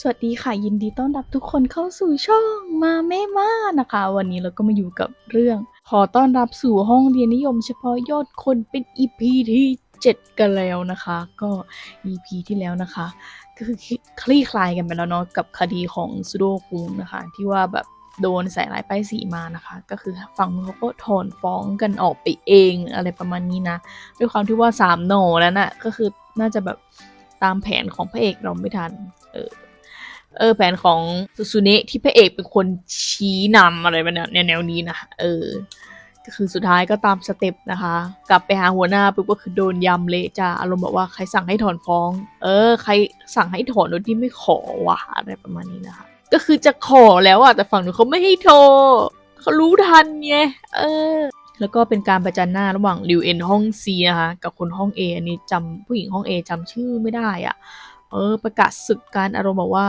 สวัสดีค่ะยินดีต้อนรับทุกคนเข้าสู่ช่องมาแม่มานะคะ วันนี้เราก็มาอยู่กับเรื่อง ขอต้อนรับสู่ห้องเรียนนิยมเฉพาะยอดคนเป็น EP ที่ 7 กันแล้วนะคะ ก็ EP ที่แล้วนะคะ ก็คือคลี่คลายกันไปแล้วเนาะกับคดีของซูโดคุงนะคะ ที่ว่าแบบโดนใส่ร้ายป้ายสีมานะคะ ก็คือฝั่งเขาก็ถอนฟ้องกันออกไปเองอะไรประมาณนี้นะด้วยความที่ว่าสามโหนแล้วน่ะก็คือน่าจะแบบตามแผนของพระเอกเราไม่ทันเออ เออแผนของซูซูเนะที่พระเอกเป็นคนชี้นำอะไรแบบนี้แนวนี้นะเออก็คือสุดท้ายก็ตามสเต็ปนะคะ กลับไปหาหัวหน้าปุ๊บก็คือโดนยำเละจ้าอารมณ์แบบว่าใครสั่งให้ถอนฟ้อง เออ ใครสั่งให้ถอนโดยที่ไม่ขอวะอะไรประมาณนี้นะคะ ก็คือจะขอแล้วอะแต่ฝั่งหนูเขาไม่ให้โทรเขารู้ทันไงเออ แล้วก็เป็นการประจันหน้าระหว่างริวเอ็นห้องซีนะคะกับคนห้อง A อันนี้จำผู้หญิงห้อง A จำชื่อไม่ได้อะ เออ ประกาศศึกการอารมณ์บอกว่า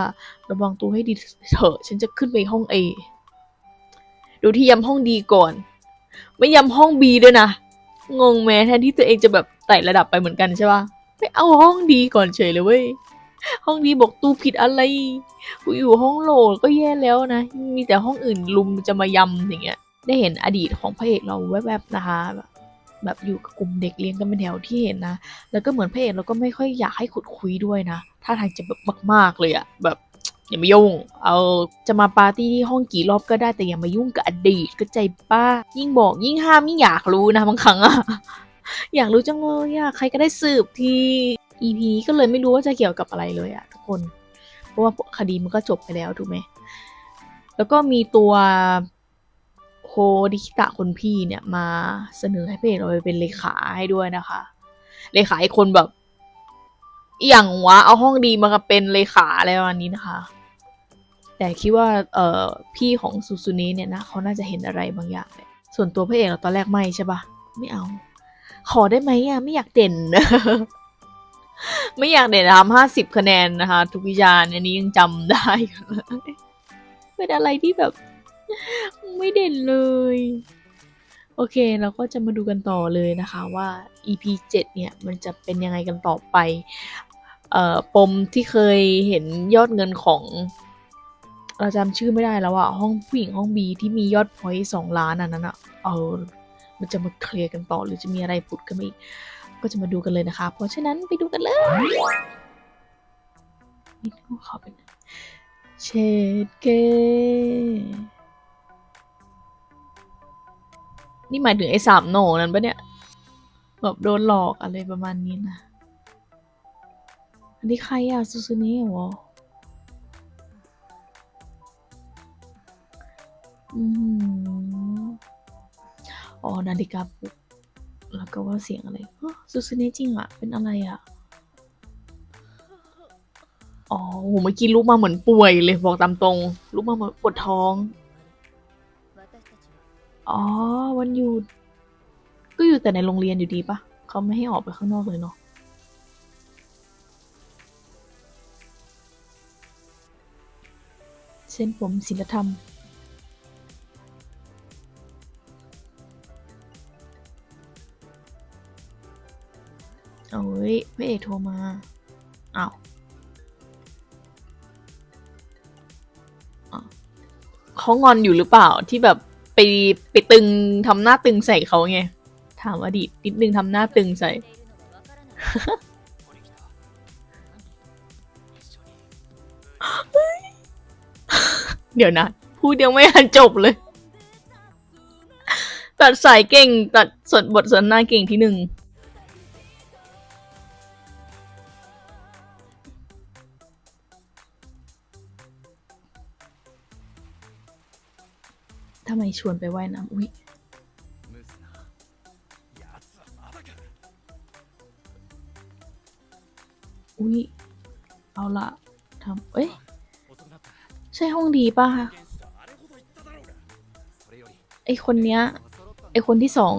ระวังตัวให้ดีเถอะ ฉันจะขึ้นไปห้อง A ดูที่ย้ำห้องดีก่อน ไม่ย้ำห้อง B ด้วยนะ งงแม้แทนที่ตัวเองจะแบบไต่ระดับไปเหมือนกันใช่ปะไปเอาห้องดีก่อนเฉยเลยเว้ย ห้องดีบอกตูผิดอะไร กูอยู่ห้องโหลก็แย่แล้วนะ มีแต่ห้องอื่นลุมจะมายำอย่างเงี้ย ได้เห็นอดีตของพระเอกเราแวบๆนะคะ แบบอยู่กับกลุ่มเด็กเลี้ยงกันเป็นแถวที่เห็นนะ แล้วก็เหมือนพระเอกเราก็ไม่ค่อยอยากให้ขุดคุยด้วยนะท่าทางจะแบบมาก ๆเลยอะแบบอย่ามายุ่ง เอาจะมาปาร์ตี้ที่ห้องกี่รอบก็ได้แต่อย่ามายุ่งกับอดีตก็ใจป้า ยิ่งบอกยิ่งห้ามยิ่งอยากรู้นะบางครั้งอะอยากรู้จังเลยอะใครก็ได้สืบที่ EP ก็เลยไม่รู้ว่าจะเกี่ยวกับอะไรเลยอะทุกคน เพราะว่าคดีมันก็จบไปแล้วถูกไหมแล้วก็มีตัว โคดิคิตะคนพี่เนี่ยมาเสนอให้พระเอกเราไปเป็นเลขาให้ด้วยนะคะ เลขาไอคนแบบอย่างวะเอาห้องดีมาเป็นเลขาอะไรประมาณนี้นะคะ แต่คิดว่าเอ่อพี่ของซูซูเนะเนี่ยนะเขาน่าจะเห็นอะไรบางอย่างส่วนตัวพระเอกเราตอนแรกไม่ใช่ปะไม่เอา ขอได้ไหมอะไม่อยากเด่น ไม่อยากเด่นทำห้าสิบคะแนนนะคะ ทุกวิชาณอันนี้ยังจำได้เป็นอะไรที่แบบ ไม่เด่นเลย โอเคเราก็จะมาดูกันต่อเลยนะคะว่า EP 7 เนี่ย มันจะเป็นยังไงกันต่อไปเอ่อปมที่เคยเห็นยอดเงินของเราจำชื่อไม่ได้แล้วอะห้องผู้หญิงห้องบีที่มียอดพอยต์สองล้านอันนั้นอะเออมันจะมาเคลียร์กันต่อหรือจะมีอะไรผุดขึ้นมาอีก ก็จะมาดูกันเลยนะคะ เพราะฉะนั้นไปดูกันเลยนี่ขอเป็นเชดเก นี่หมายถึงไอ้สามโหนนั้นปะเนี่ยแบบโดนหลอกอะไรประมาณนี้นะ อันนี้ใครอะซูซูเน่เหรออืมอ๋อนาฬิกาปลุกแล้วก็ว่าเสียงอะไรฮะซูซูเน่จริงอะเป็นอะไรอะอ๋อโหเมื่อกี้ลุกมาเหมือนป่วยเลยบอกตามตรงลุกมาเหมือนปวดท้อง อ๋อ วันหยุด ก็อยู่แต่ในโรงเรียนอยู่ดีปะ เขาไม่ให้ออกไปข้างนอกเลยเนาะเส้นผมศิลธรรม เอ้ยพระเอกโทรมาอาวอ้าวเขางอนอยู่หรือเปล่าที่แบบ ไปไปตึงทำหน้าตึงใส่เขาไง ถามอดีตนิดนึงทำหน้าตึงใส่ เดี๋ยวนะ พูดยังไม่ทันจบเลย ตัดสายเก่ง ตัดสดบทสนทนาเก่งที่หนึ่ง ทำไมชวนไปไว่ายน้ำอุ้ยอุ้ยเอาละทำเอ้ย ใช่ห้องดีป่ะคะไอคนเนี้ย ไอคนที่สอง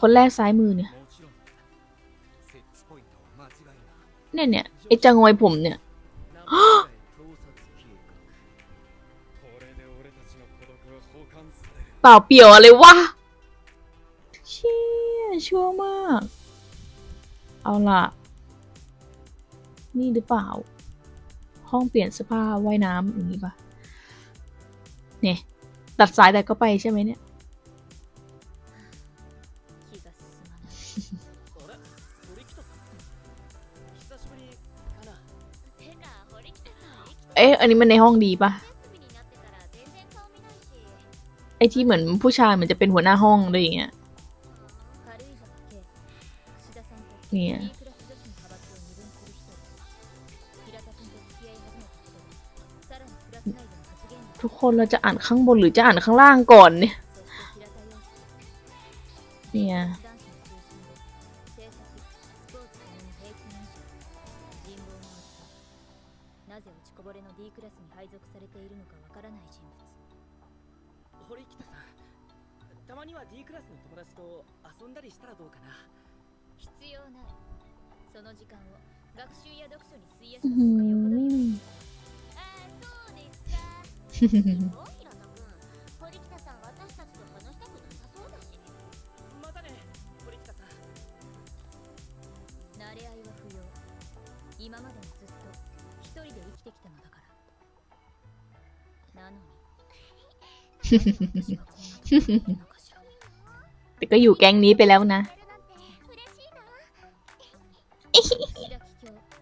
คนแรกซ้ายมือเนี่ย เนี่ยเนี่ยไอจังอยผมเนี่ย ปล่าเปลี่ยวอะไรวะเชี่ยชั่วมาก เอาล่ะ นี่หรือเปล่า ห้องเปลี่ยนเสื้อผ้าว่ายน้ำอย่างนี้ปะเนี่ยตัดสายแต่ก็ไปใช่ไหมเนี่ยเอ๊ะ อันนี้มันในห้องดีปะ ที่เหมือนผู้ชายเหมือนจะเป็นหัวหน้าห้องด้วยอย่างเงี้ยเนี่ยทุกคนเราจะอ่านข้างบนหรือจะอ่านข้างล่างก่อนเนี่ย เนี่ย りしたらどうかな。必要ない。その時間を学習や読書に費やすのがよいあそうですか。大平野君堀北さん私たちと話したくなさそうだし。またね堀北さん。れ合いは不要。今までもずっと一人で生きてきたのだから。なのに。ก็อยู่แก๊งนี้ไปแล้วนะ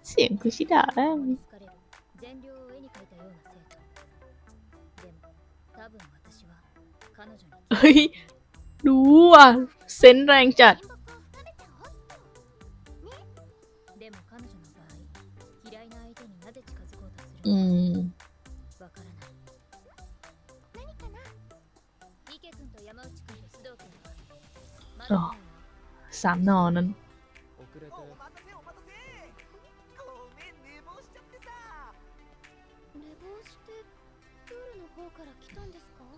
เสียงคุชิดะแม่งเฮ้ย รู้ว่ะ เซนแรงจัดอืม อ๋อสามนอนั้น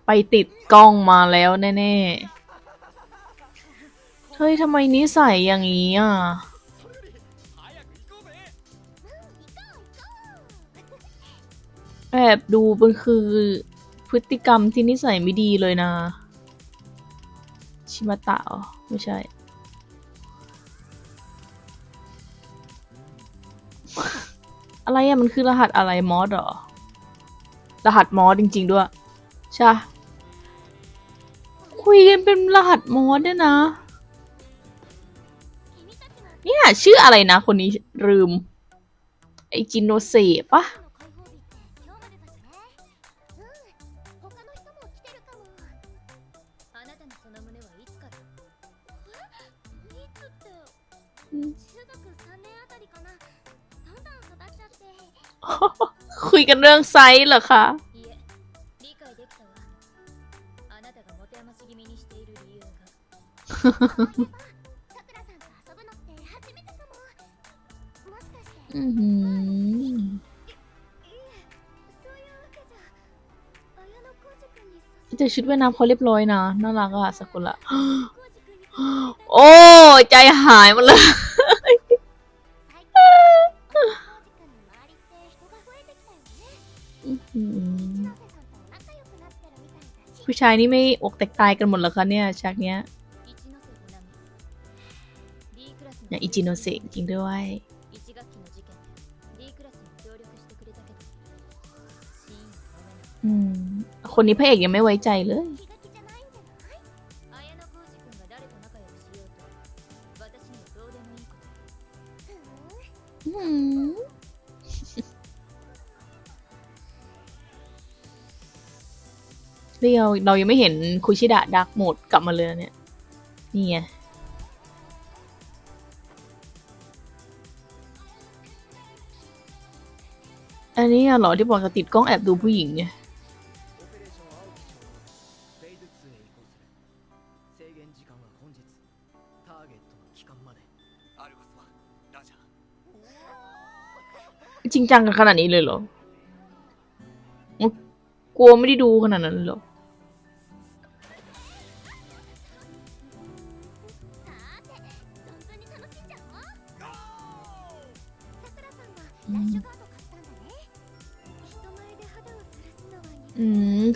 ไปติดกล้องมาแล้วแน่ๆ เฮ้ยทำไมนิสัยอย่างนี้อะ แอบดูมันคือพฤติกรรมที่นิสัยไม่ดีเลยนะ ชิมาตะอ๋อ ไม่ใช่ อะไรอะมันคือรหัสอะไรมอสเหรอ รหัสมอสจริง ๆ ด้วย ใช่ คุยกันเป็นรหัสมอสด้วยนะ เนี่ย ชื่ออะไรนะ คนนี้ลืม ไอจินโนเซะปะ คุยกันเรื่องไซส์เหรอคะ いえ理解できたわあなたが持て余し気味にしている理由がさくらさんと遊ぶのって初めてかももしかして อือหือ そういうわけじゃ綾野浩二君に แต่ชุดว่ายน้ำเขาเรียบร้อยนะ น่ารักอะสกุละ 浩二君に โอ้ ใจหายหมดเลย ผู้ชายนี่ไม่อกแตกตายกันหมดแล้วคะเนี่ยฉากเนี้ยเนี่งอิจิโนเซะจริงด้วยคนนี้พระเอกยังไม่ไว้ใจเลย ซี่เราเรายังไม่เห็นคุชิดะดักโหมดกลับมาเลยเนี่ย นี่ไงอันนี้เหรอที่บอกจะติดกล้องแอบดูผู้หญิงไงจริงจังกันขนาดนี้เลยเหรอกลัวไม่ได้ดูขนาดนั้นเหรอ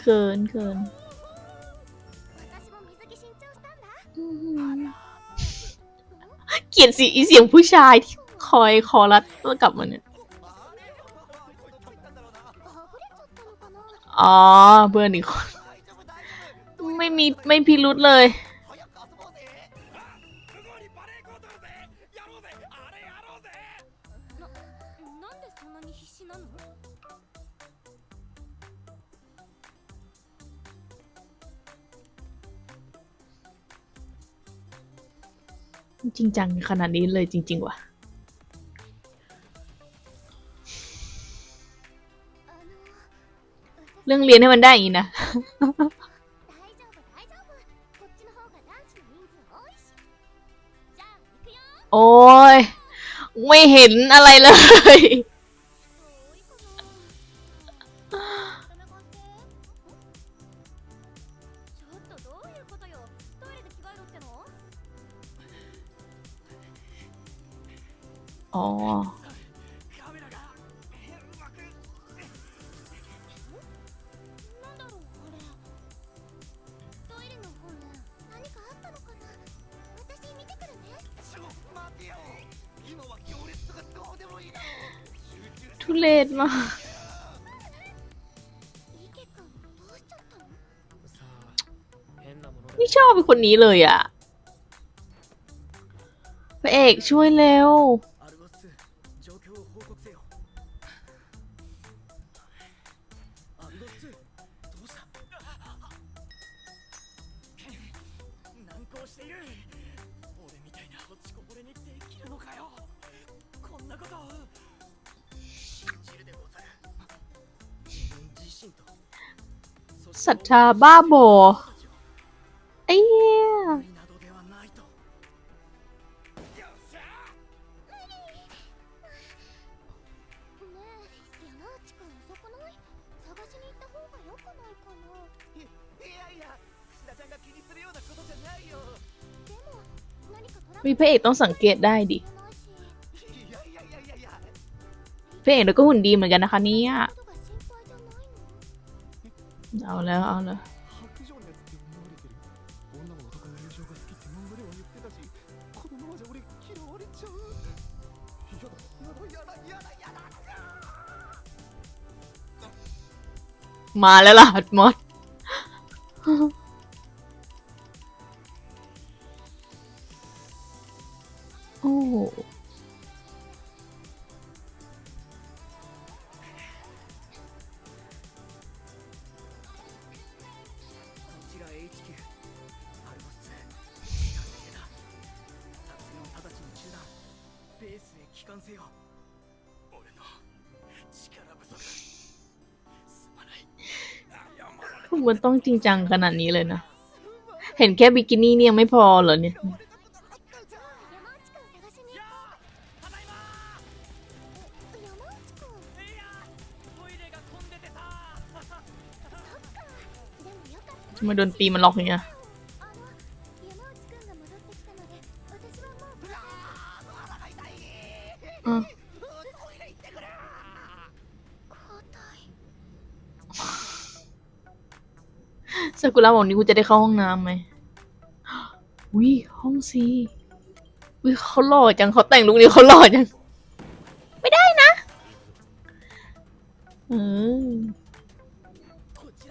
เขินเขินเกียดสีเสียงผู้ชายที่คอยคอรัดแล้วกลับมาเนี่ย อ๋อเบอร์นี่คน ไม่มีไม่พิรุษเลย จริงจังขนาดนี้เลยจริง ๆ ว่ะ เรื่องเรียนให้มันได้อีกนะ โอ้ย ไม่เห็นอะไรเลย ทุเรศมาก ไม่ชอบเป็นคนนี้เลยอะพระเอกช่วยเร็ว ชาบ้าโบไอ้เหี้ยมีพระเอกต้องสังเกตได้ดิพระเอกเราก็หุ่นดีเหมือนกันนะคะเนี่ย เอาแล้วเอาแล้วมาแล้วล่ะฮัดมอดโอ้ ースへ帰還せよ俺の力不足すまない謝られ มันต้องจริงจังขนาดนี้เลยนะ เห็นแค่บิกินี่เนี่ยยังไม่พอเหรอเนี่ย 山内君探しに行こただいまうえ山内君いやトイレが混んでてさでもよかった ทำไมโดนตีมันล็อกอย่างเงี้ย กุระบอกนี่กูจะได้เข้าห้องน้ำไหมวิห้องซีวิเขาหล่อจังเขาแต่งลุคนี้เขาหล่อจัง ไม่ได้นะเออこち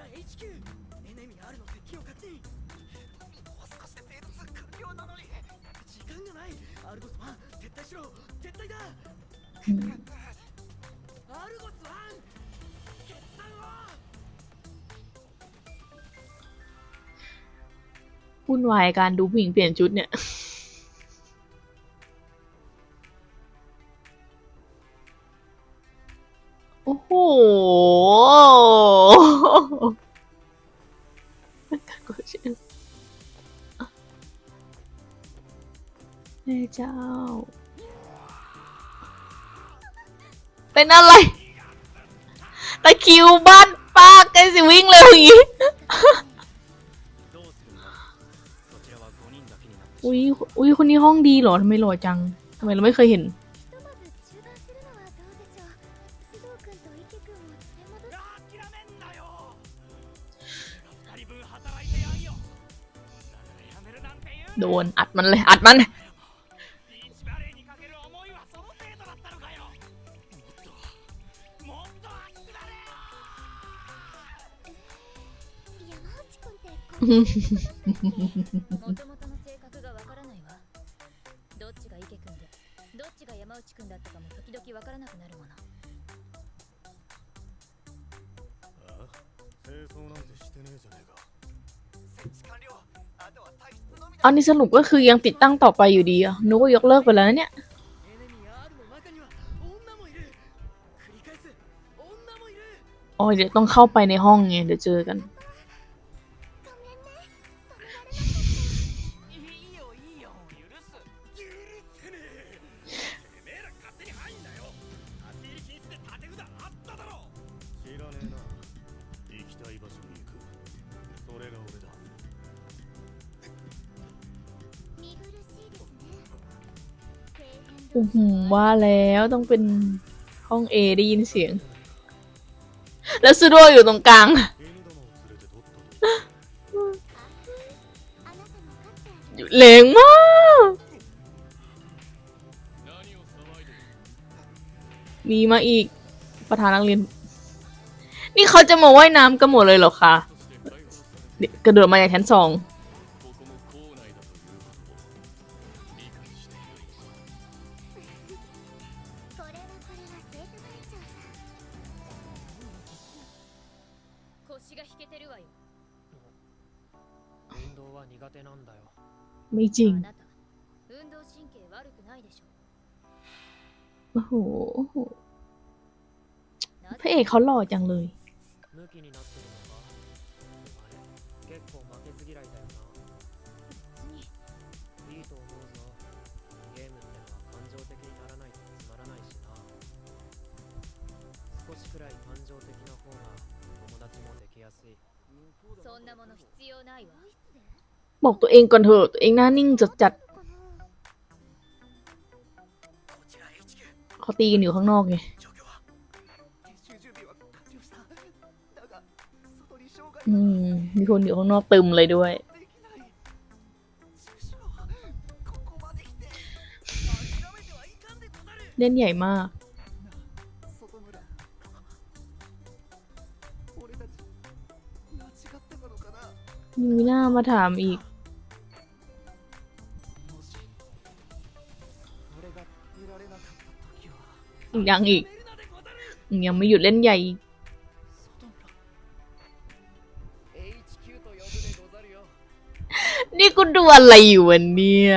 วุ่นวายการดูผู้หญิงเปลี่ยนชุดเนี่ยโอ้โหแม่เจ้า เป็นอะไร ตะคิวบ้านป้าแกสิวิ่งเร็วอย่างงี้ อุ้ยอุ้ยคนนี้ห้องดีเหรอทำไมหล่อจังทำไมเราไม่เคยเห็นโดนอัดมันเลย อัดมัน อันนี้สรุปก็คือยังติดตั้งต่อไปอยู่ดีอะนึก็ยกเลิกไปแล้วเนี่ย อ๋อเดี๋ยวต้องเข้าไปในห้องไงเดี๋ยวเจอกัน ว่าแล้วต้องเป็นห้องเอได้ยินเสียง แล้วซูโดอยู่ตรงกลาง เหลงมาก มีมาอีกประธานนักเรียน นี่เขาจะมาว่ายน้ำกันหมดเลยเหรอคะ กระโดดมาจากชั้นสอง ไม่จริง โอ้โห พระเอกเขาหล่อจังเลย บอกตัวเองก่อนเถอะ ตัวเองหน้านิ่งจัดจัดเขาตีกันอยู่ข้างนอกไงอืม มีคนอยู่ข้างนอกตึมเลยด้วย เล่นใหญ่มาก มีหน้ามาถามอีก ยังอีก ยังไม่หยุดเล่นใหญ่ นี่กูดูอะไรอยู่วันเนี่ย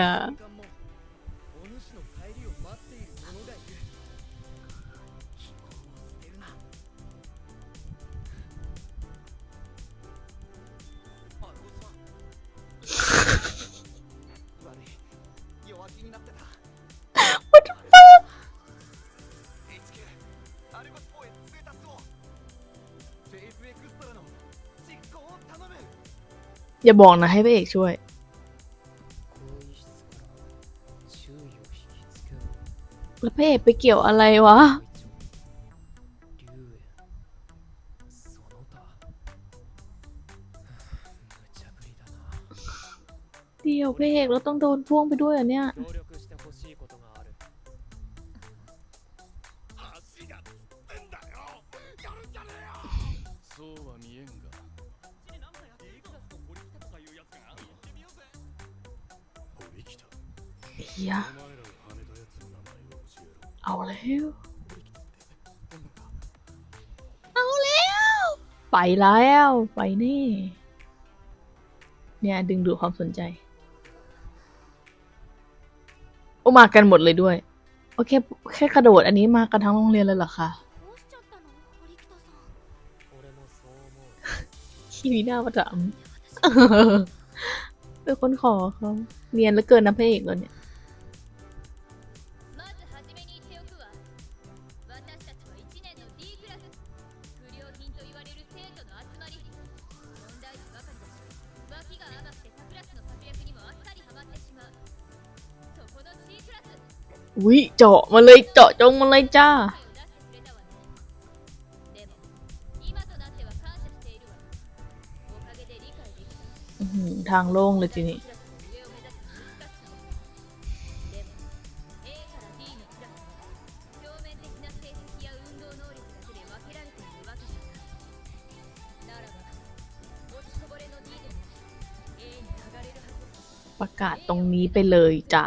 อย่าบอกนะให้พระเอกช่วย แล้วพระเอกไปเกี่ยวอะไรวะ เดี๋ยวพระเอกเราต้องโดนพ่วงไปด้วยเหรอเนี่ย ยเอาแล้วเอาแล้ว ไปแล้วไปนี่ เนี่ยดึงดูดความสนใจ โอมากันหมดเลยด้วย โอเค แค่กระโดดอันนี้มากันทั้งโรงเรียนเลยเหรอคะคีรีน้าประจำเป็นคนขอเขาเรียนแล้วเกินน้ะพระเอกแล้วเนี่ย อุ้ยเจาะมาเลยเจาะจงมาเลยจ้า ทางโล่งเลยทีนี้ประกาศตรงนี้ไปเลยจ้ะ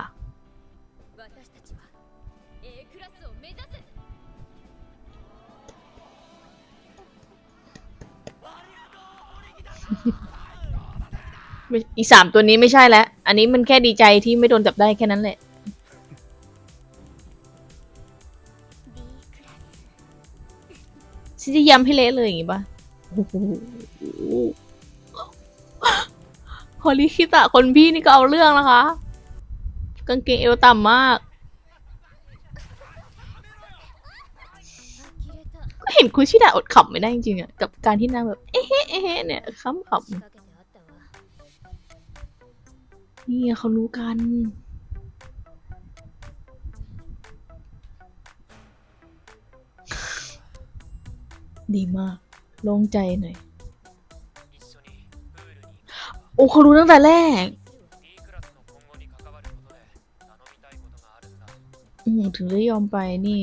สามตัวนี้ไม่ใช่แล้ว อันนี้มันแค่ดีใจที่ไม่โดนจับได้แค่นั้นแหละ ฉันจะย้ำให้เละเลยอย่างงี้ป่ะฮอลิคิตะคนพี่นี่ก็เอาเรื่องนะคะ กางเกงเอวต่ำมาก ก็เห็นคุชิดะอดขำไม่ได้จริงๆอะกับการที่นางแบบ เอ๊ะเอ๊ะเนี่ยขำขำ นี่เขารู้กัน ดีมากโล่งใจหน่อย โอ้เขารู้ตั้งแต่แรกถึงได้ยอมไปนี่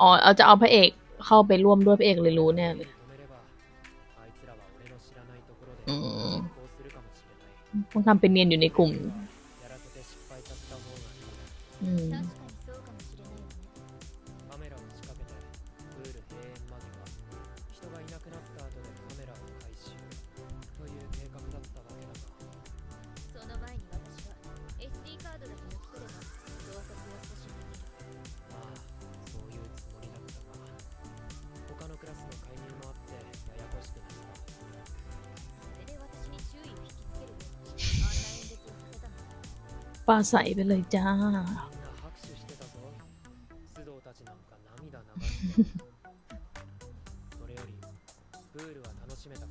อ๋อเอาจะเอาพระเอกเข้าไปร่วมด้วยพระเอกเลยรู้เนี่เลยอืมต้องทำเป็นเนียนอยู่ในกลุ่มาใสไปเลยจ้า みんな拍手してたぞ須藤たちなんか涙流してそれよりプールは楽しめたか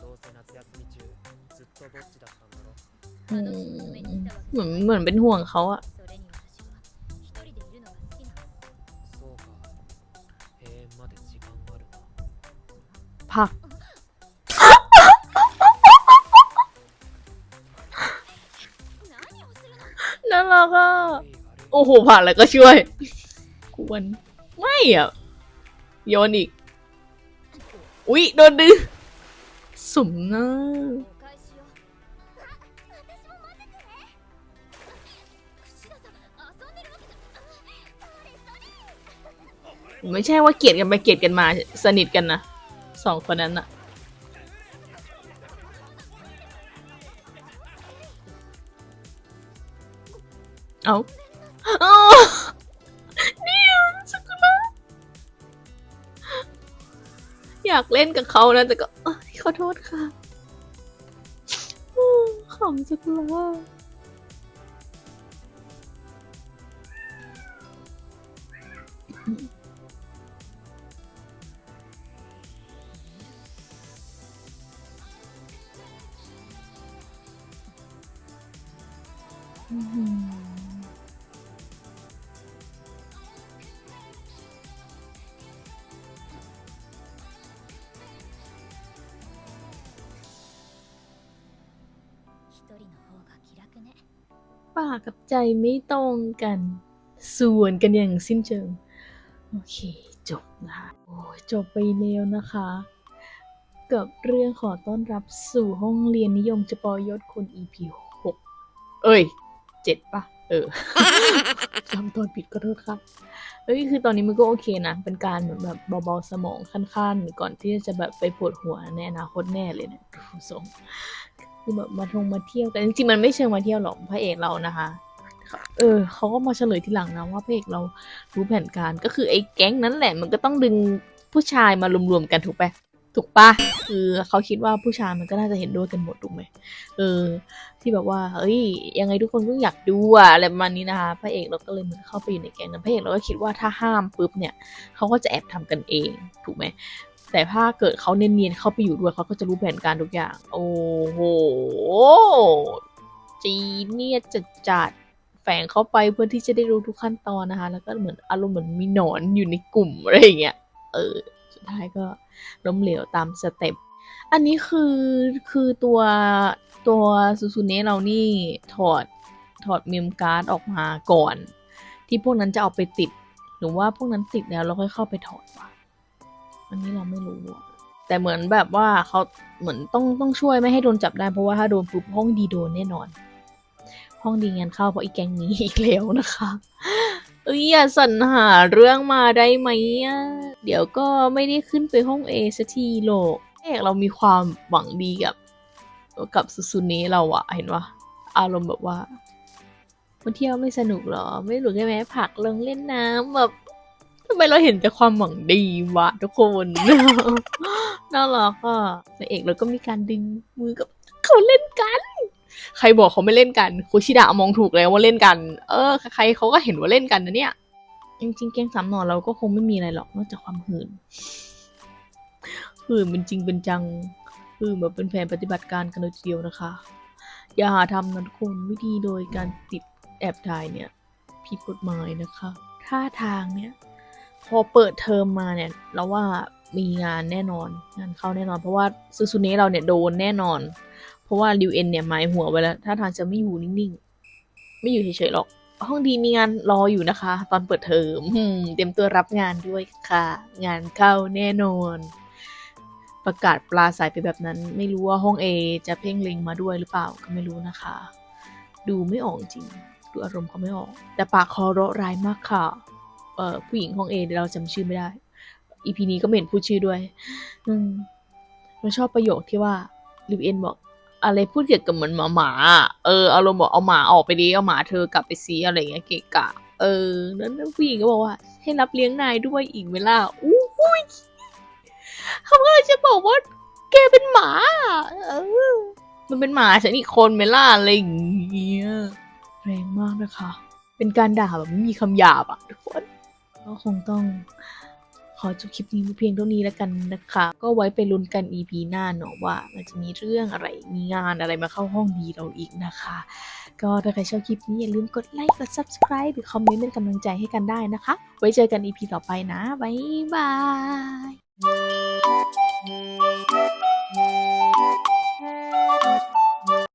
どうせ夏休み中ずっとぼっちだったんだろ อื 楽しむために来たわけ เหมือนเหมือนเป็นห่วงเขาอะ それに私は一人でいるのが好きなのそうか閉園まで時間あるな ผัก โอ้โหผ่านแล้วก็ช่วยกวนไม่อะโยนอีก อุ๊ยโดนดึงสมนะไม่ใช่ว่าเกลียดกันไปเกลียดกันมาสนิทกันนะสองคนนั้นอะเอาากเล่นกับเขานะ แต่ก็ขอโทษค่ะขำสักุระอืม ใจไม่ตรงกัน ส่วนกันอย่างสิ้นเชิง โอเค จบนะคะโอ้ยจบไปแล้วนะคะ กับเรื่องขอต้อนรับสู่ห้องเรียนนิยมเฉพาะยศคน EP 6เอ้ยเจ็ดปะเออจำตอนผิดก็โทษครับเอ้ยคือตอนนี้มันก็โอเคนะ เป็นการเหมือนแบบเบาๆสมองขั้นๆ ก่อนที่จะแบบไปปวดหัวในอนาคตแน่เลยนะดูทรงคือแบบมาทงมาเที่ยวกันจริงๆมันไม่เชิงมาเที่ยวหรอกพระเอกเรานะคะ เออเขาก็มาเฉลยทีหลังนะว่าพระเอกเรารู้แผนการก็คือไอ้แก๊งนั้นแหละ มันก็ต้องดึงผู้ชายมารวมๆกันถูกปะถูกปะคือเขาคิดว่าผู้ชายมันก็น่าจะเห็นด้วยกันหมดถูกไหมเออ ที่แบบว่าเฮ้ยยังไงทุกคนก็อยากดูอะอะไรประมาณนี้นะคะพระเอกเราก็เลยเหมือนเข้าไปอยู่ในแก๊งนั้นพระเอกเราก็คิดว่าถ้าห้ามปุ๊บเนี่ยเขาก็จะแอบทำกันเองถูกไหมแต่ถ้าเกิดเขาเนียนๆเข้าไปอยู่ด้วยเขาก็จะรู้แผนการทุกอย่าง โอ้โหจีเนียจัดจัด ฝงเข้าไปเพื่อที่จะได้รู้ทุกขั้นตอนนะคะ แล้วก็เหมือนอารมณ์เหมือนมีหนอนอยู่ในกลุ่มอะไรอย่างเงี้ยเออสุดท้ายก็ล้มเหลวตามสเต็ปอันนี้คือคือตัวตัวซูซูเนะเรานี่ถอดถอดเมมการ์ดออกมาก่อน ที่พวกนั้นจะเอาไปติด หรือว่าพวกนั้นติดแล้วเราค่อยเข้าไปถอดวะอันนี้เราไม่รู้แต่เหมือนแบบว่าเขาเหมือนต้องต้องช่วยไม่ให้โดนจับได้เพราะว่าถ้าโดนปุ๊บห้องดีโดนแน่นอน ห้องดีงานเข้าเพราะอีแกงนี้อีกแล้วนะคะเอ้ยอย่าสรรหาเรื่องมาได้ไหมอะเดี๋ยวก็ไม่ได้ขึ้นไปห้องเอสักทีโลกเอกเรามีความหวังดีกับ กับสุสุนี้เราอะเห็นปะอารมณ์แบบว่ามาเที่ยวไม่สนุกเหรอ ไม่สนุกใช่ไหมผักลงเล่นน้ำแบบทำไมเราเห็นแต่ความหวังดีวะทุกคนน่ารักอะนางเอกเราก็มีการดึงมือกับเขาเล่นกัน ใครบอกเขาไม่เล่นกันคุชิดะมองถูกแล้วว่าเล่นกัน เออ ใครเขาก็เห็นว่าเล่นกันนะเนี่ยจริงๆ แกงสามหนอนเราก็คงไม่มีอะไรหรอกนอกจากความหื่นหื่นเป็นจริงเป็นจังหื่นแบบเป็นแผนปฏิบัติการกันเลยทีเดียวนะคะ อย่าหาทำนะทุกคนวิธีโดยการติดแอบถ่ายเนี่ยผิดกฎหมายนะคะท่าทางเนี่ย พอเปิดเทอมมาเนี่ยเราว่ามีงานแน่นอนงานเข้าแน่นอน เพราะว่าซูซูเนะเราเนี่ยโดนแน่นอน เพราะว่าริวเอ็นเนี่ยหมายหัวไว้แล้วถ้าทางจะไม่อยู่นิ่งๆ ไม่อยู่เฉยๆหรอก ห้องดีมีงานรออยู่นะคะ ตอนเปิดเทอมเตรียมตัวรับงานด้วยค่ะ งานเข้าแน่นอน ประกาศปลาใสไปแบบนั้น ไม่รู้ว่าห้อง A จะเพ่งเล็งมาด้วยหรือเปล่าก็ไม่รู้นะคะ ดูไม่ออกจริง ดูอารมณ์เขาไม่ออก แต่ปากคอเราะร้ายมากค่ะเอ่อผู้หญิงห้องเดี๋ยวเราจำชื่อไม่ได้อีพีนี้ก็ไม่เห็นพูดชื่อด้วย อืมเราชอบประโยคที่ว่าลิวเอ็นบอก อะไรพูดเกี่ยวกับเหมือนหมาหมาเอออารมณ์บอกเอาหมาออกไปดิเอาหมาเธอกลับไปซีอะไรอย่างเงี้ยเกะกะ เออแล้วนั่นผู้หญิงก็บอกว่า ให้รับเลี้ยงนายด้วยอีกเวลาอู้หูยเขาก็เลยจะบอกว่า แกเป็นหมาเออมันเป็นหมาฉันอีกคนไหมล่ะอะไรอย่างเงี้ยแรงมากนะคะ เป็นการด่าแบบไม่มีคำหยาบอะทุกคนก็คงต้อง ขอจบคลิปนี้เพียงเท่านี้แล้วกันนะคะ ก็ไว้ไปลุ้นกัน EP หน้าเนาะว่า มันจะมีเรื่องอะไรมีงานอะไรมาเข้าห้องดีเราอีกนะคะ ก็ถ้าใครชอบคลิปนี้อย่าลืมกดไลค์กด subscribe หรือคอมเมนต์เป็นกำลังใจให้กันได้นะคะ ไว้เจอกัน EP ต่อไปนะบ๊ายบาย